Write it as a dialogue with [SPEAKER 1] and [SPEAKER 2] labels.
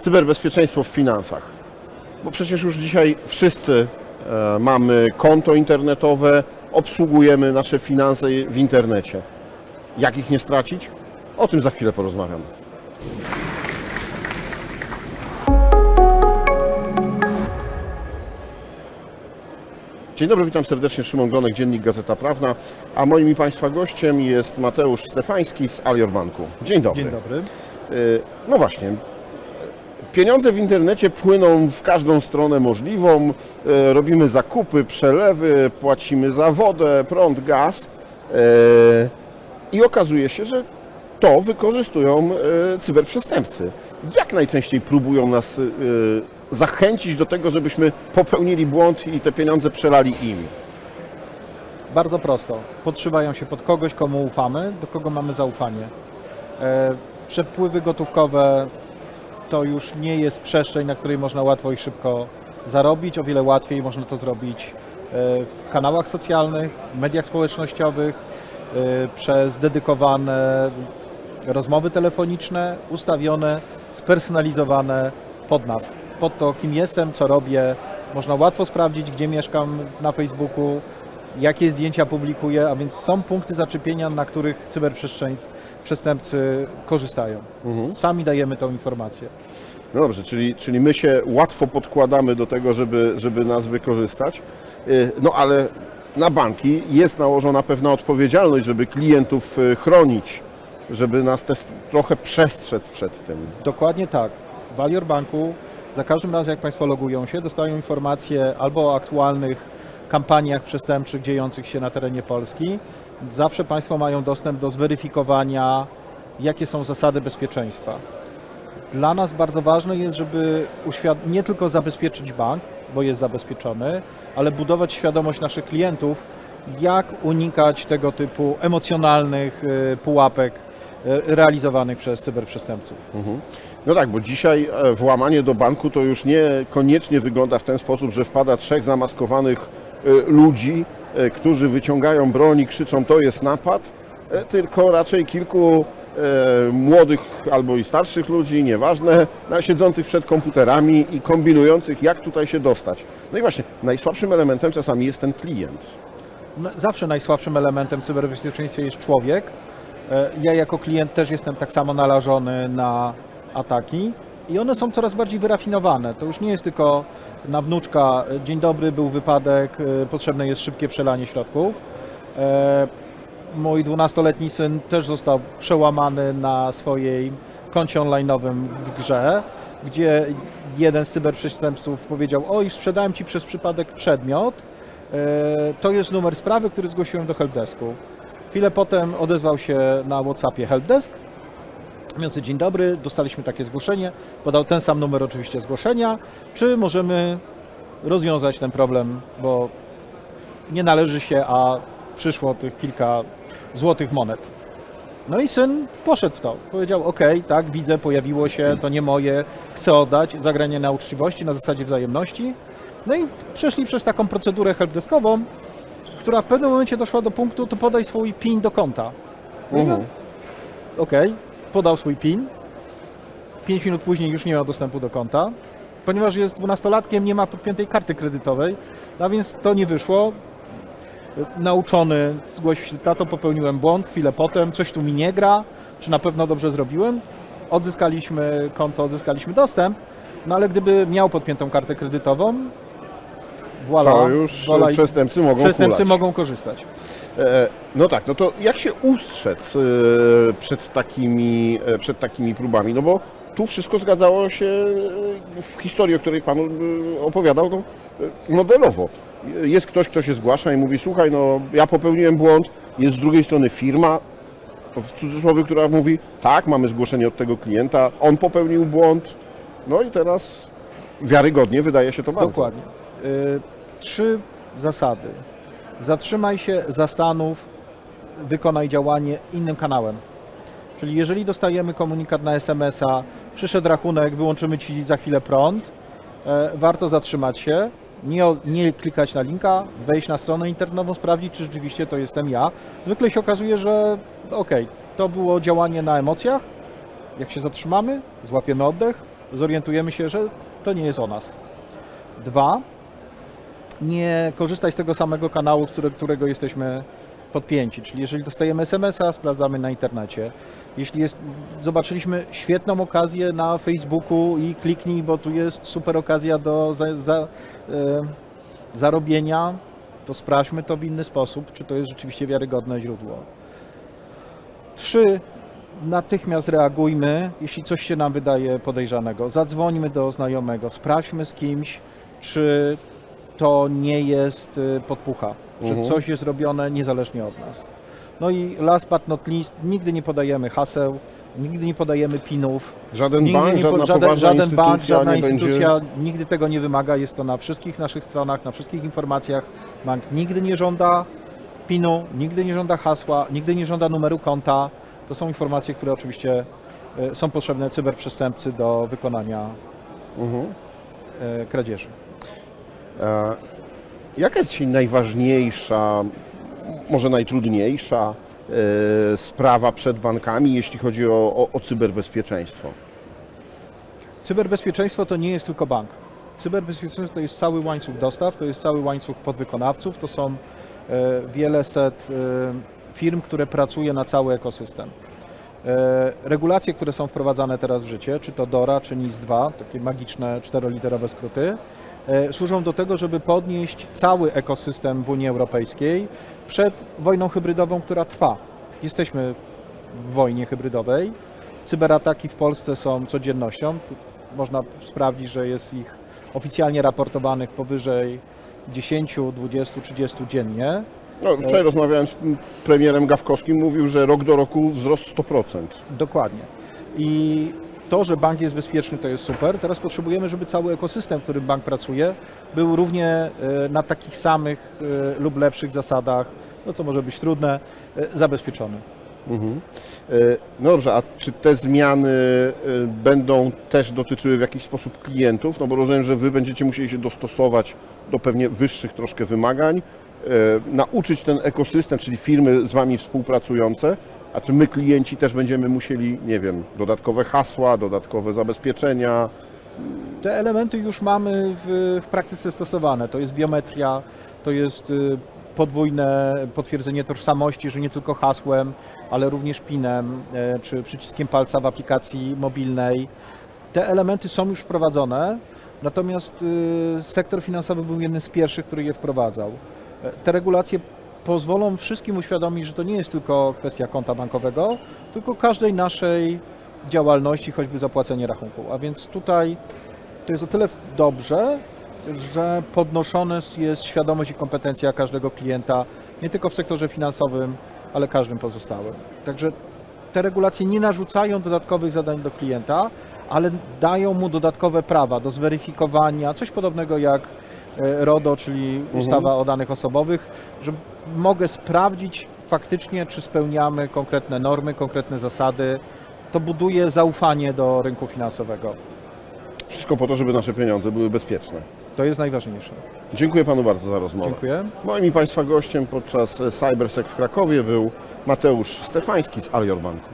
[SPEAKER 1] cyberbezpieczeństwo w finansach. Bo przecież już dzisiaj wszyscy e, mamy konto internetowe, obsługujemy nasze finanse w internecie. Jak ich nie stracić? O tym za chwilę porozmawiam. Dzień dobry, witam serdecznie. Szymon Glonek, Dziennik Gazeta Prawna, a moim i Państwa gościem jest Mateusz Stefański z Alior Banku. Dzień dobry.
[SPEAKER 2] Dzień dobry.
[SPEAKER 1] Y, No właśnie. Pieniądze w internecie płyną w każdą stronę możliwą. Y, Robimy zakupy, przelewy, płacimy za wodę, prąd, gaz. Y, I okazuje się, że to wykorzystują y, cyberprzestępcy. Jak najczęściej próbują nas zachęcić do tego, żebyśmy popełnili błąd i te pieniądze przelali im?
[SPEAKER 2] Bardzo prosto. Podszywają się pod kogoś, komu ufamy, do kogo mamy zaufanie. E, przepływy gotówkowe to już nie jest przestrzeń, na której można łatwo i szybko zarobić. O wiele łatwiej można to zrobić e, w kanałach socjalnych, w mediach społecznościowych, e, przez dedykowane rozmowy telefoniczne, ustawione, spersonalizowane pod nas, pod to, kim jestem, co robię. Można łatwo sprawdzić, gdzie mieszkam na Facebooku, jakie zdjęcia publikuję, a więc są punkty zaczepienia, na których cyberprzestrzeń przestępcy korzystają. Sami dajemy tą informację.
[SPEAKER 1] No dobrze, czyli, czyli my się łatwo podkładamy do tego, żeby, żeby nas wykorzystać. Y, No ale na banki jest nałożona pewna odpowiedzialność, żeby klientów y, chronić, żeby nas też trochę przestrzec przed tym.
[SPEAKER 2] Dokładnie tak. W Alior Banku za każdym razem, jak Państwo logują się, dostają informacje albo o aktualnych kampaniach przestępczych dziejących się na terenie Polski. Zawsze Państwo mają dostęp do zweryfikowania, jakie są zasady bezpieczeństwa. Dla nas bardzo ważne jest, żeby nie tylko zabezpieczyć bank, bo jest zabezpieczony, ale budować świadomość naszych klientów, jak unikać tego typu emocjonalnych y, pułapek y, realizowanych przez cyberprzestępców.
[SPEAKER 1] No tak, bo dzisiaj e, włamanie do banku to już niekoniecznie wygląda w ten sposób, że wpada trzech zamaskowanych ludzi, e, którzy wyciągają broń i krzyczą to jest napad, e, tylko raczej kilku e, młodych albo i starszych ludzi, nieważne, siedzących przed komputerami i kombinujących jak tutaj się dostać. No i właśnie, najsłabszym elementem czasami jest ten klient.
[SPEAKER 2] No, Zawsze najsłabszym elementem cyberbezpieczeństwa jest człowiek. E, Ja jako klient też jestem tak samo narażony na ataki i one są coraz bardziej wyrafinowane. To już nie jest tylko na wnuczka, e, dzień dobry, był wypadek, e, potrzebne jest szybkie przelanie środków. E, Mój 12-letni syn też został przełamany na swojej koncie online'owym w grze, gdzie jeden z cyberprzestępców powiedział, oj, sprzedałem Ci przez przypadek przedmiot, To jest numer sprawy, który zgłosiłem do helpdesku. Chwilę potem odezwał się na WhatsAppie helpdesk. Mówiący dzień dobry, dostaliśmy takie zgłoszenie. Podał ten sam numer oczywiście zgłoszenia. Czy możemy rozwiązać ten problem, bo nie należy się, a przyszło tych kilka złotych monet. No i syn poszedł w to. Powiedział: OK, tak, widzę, pojawiło się, to nie moje, chcę oddać, zagranie na uczciwości, na zasadzie wzajemności. No i przeszli przez taką procedurę helpdeskową, która w pewnym momencie doszła do punktu, to podaj swój PIN do konta.
[SPEAKER 1] Mhm.
[SPEAKER 2] no, OK, podał swój PIN. 5 minut później już nie miał dostępu do konta. Ponieważ jest dwunastolatkiem, nie ma podpiętej karty kredytowej, a więc to nie wyszło. Nauczony zgłosił się, tato, popełniłem błąd, chwilę potem, coś tu mi nie gra, czy na pewno dobrze zrobiłem. Odzyskaliśmy konto, odzyskaliśmy dostęp, no ale gdyby miał podpiętą kartę kredytową, voilà,
[SPEAKER 1] To już
[SPEAKER 2] voilà,
[SPEAKER 1] przestępcy mogą
[SPEAKER 2] przestępcy
[SPEAKER 1] kulać.
[SPEAKER 2] mogą korzystać.
[SPEAKER 1] E, No tak, no to jak się ustrzec e, przed takimi, e, przed takimi próbami? No bo tu wszystko zgadzało się w historii, o której Pan opowiadał, no, modelowo. Jest ktoś, kto się zgłasza i mówi, słuchaj, no ja popełniłem błąd, jest z drugiej strony firma, w cudzysłowie, która mówi, tak, mamy zgłoszenie od tego klienta, on popełnił błąd, no i teraz wiarygodnie wydaje się to bardzo.
[SPEAKER 2] Dokładnie. Y, Trzy zasady. Zatrzymaj się, zastanów, wykonaj działanie innym kanałem. Czyli jeżeli dostajemy komunikat na SMS-a, przyszedł rachunek, wyłączymy Ci za chwilę prąd, e, warto zatrzymać się, nie, nie klikać na linka, wejść na stronę internetową, sprawdzić, czy rzeczywiście to jestem ja. Zwykle się okazuje, że okej, to było działanie na emocjach, jak się zatrzymamy, złapiemy oddech, zorientujemy się, że to nie jest o nas. Dwa, nie korzystać z tego samego kanału, który, którego jesteśmy podpięci. Czyli jeżeli dostajemy SMS-a, sprawdzamy na internecie. Jeśli jest, zobaczyliśmy świetną okazję na Facebooku i kliknij, bo tu jest super okazja do za, za, e, zarobienia, to sprawdźmy to w inny sposób, czy to jest rzeczywiście wiarygodne źródło. Trzy, natychmiast reagujmy, jeśli coś się nam wydaje podejrzanego. Zadzwońmy do znajomego, sprawdźmy z kimś, czy to nie jest y, podpucha, że
[SPEAKER 1] Mhm.
[SPEAKER 2] coś jest robione niezależnie od nas. No i last but not least, nigdy nie podajemy haseł, nigdy nie podajemy pinów,
[SPEAKER 1] Żaden
[SPEAKER 2] nigdy
[SPEAKER 1] bank,
[SPEAKER 2] nie
[SPEAKER 1] żadna
[SPEAKER 2] po- żaden, żaden bank,
[SPEAKER 1] instytucja
[SPEAKER 2] żadna
[SPEAKER 1] nie będzie...
[SPEAKER 2] instytucja nigdy tego nie wymaga. Jest to na wszystkich naszych stronach, na wszystkich informacjach. Bank nigdy nie żąda PIN-u, nigdy nie żąda hasła, nigdy nie żąda numeru konta. To są informacje, które oczywiście e, są potrzebne cyberprzestępcy do wykonania
[SPEAKER 1] Mhm.
[SPEAKER 2] e, kradzieży.
[SPEAKER 1] E, Jaka jest dzisiaj najważniejsza, może najtrudniejsza e, sprawa przed bankami, jeśli chodzi o, o, o cyberbezpieczeństwo?
[SPEAKER 2] Cyberbezpieczeństwo to nie jest tylko bank. Cyberbezpieczeństwo to jest cały łańcuch dostaw, to jest cały łańcuch podwykonawców, to są e, wiele set firm, które pracuje na cały ekosystem. Regulacje, które są wprowadzane teraz w życie, czy to DORA, czy NIS-2, takie magiczne czteroliterowe skróty, służą do tego, żeby podnieść cały ekosystem w Unii Europejskiej przed wojną hybrydową, która trwa. Jesteśmy w wojnie hybrydowej. Cyberataki w Polsce są codziennością. Można sprawdzić, że jest ich oficjalnie raportowanych powyżej 10, 20, 30 dziennie.
[SPEAKER 1] No, wczoraj rozmawiałem z premierem Gawkowskim, mówił, że rok do roku wzrost 100%.
[SPEAKER 2] Dokładnie. I to, że bank jest bezpieczny, to jest super. Teraz potrzebujemy, żeby cały ekosystem, w którym bank pracuje, był równie e, na takich samych e, lub lepszych zasadach, no co może być trudne, e, zabezpieczony.
[SPEAKER 1] Mhm. No dobrze, a czy te zmiany będą też dotyczyły w jakiś sposób klientów? No bo rozumiem, że Wy będziecie musieli się dostosować do pewnie wyższych troszkę wymagań, nauczyć ten ekosystem, czyli firmy z Wami współpracujące, a czy my klienci też będziemy musieli, nie wiem, dodatkowe hasła, dodatkowe zabezpieczenia?
[SPEAKER 2] Te elementy już mamy w, w praktyce stosowane. To jest biometria, to jest y, podwójne potwierdzenie tożsamości, że nie tylko hasłem, ale również PIN-em e, czy przyciskiem palca w aplikacji mobilnej. Te elementy są już wprowadzone, natomiast y, sektor finansowy był jednym z pierwszych, który je wprowadzał. E, Te regulacje pozwolą wszystkim uświadomić, że to nie jest tylko kwestia konta bankowego, tylko każdej naszej działalności, choćby zapłacenie rachunku. A więc tutaj to jest o tyle dobrze, że podnoszona jest świadomość i kompetencja każdego klienta, nie tylko w sektorze finansowym, ale każdym pozostałym. Także te regulacje nie narzucają dodatkowych zadań do klienta, ale dają mu dodatkowe prawa do zweryfikowania, coś podobnego jak RODO, czyli ustawa o danych osobowych, że mogę sprawdzić faktycznie, czy spełniamy konkretne normy, konkretne zasady. To buduje zaufanie do rynku finansowego.
[SPEAKER 1] Wszystko po to, żeby nasze pieniądze były bezpieczne.
[SPEAKER 2] To jest najważniejsze.
[SPEAKER 1] Dziękuję Panu bardzo za rozmowę.
[SPEAKER 2] Dziękuję.
[SPEAKER 1] Moim i Państwa gościem podczas CyberSec w Krakowie był Mateusz Stefański z Alior Banku.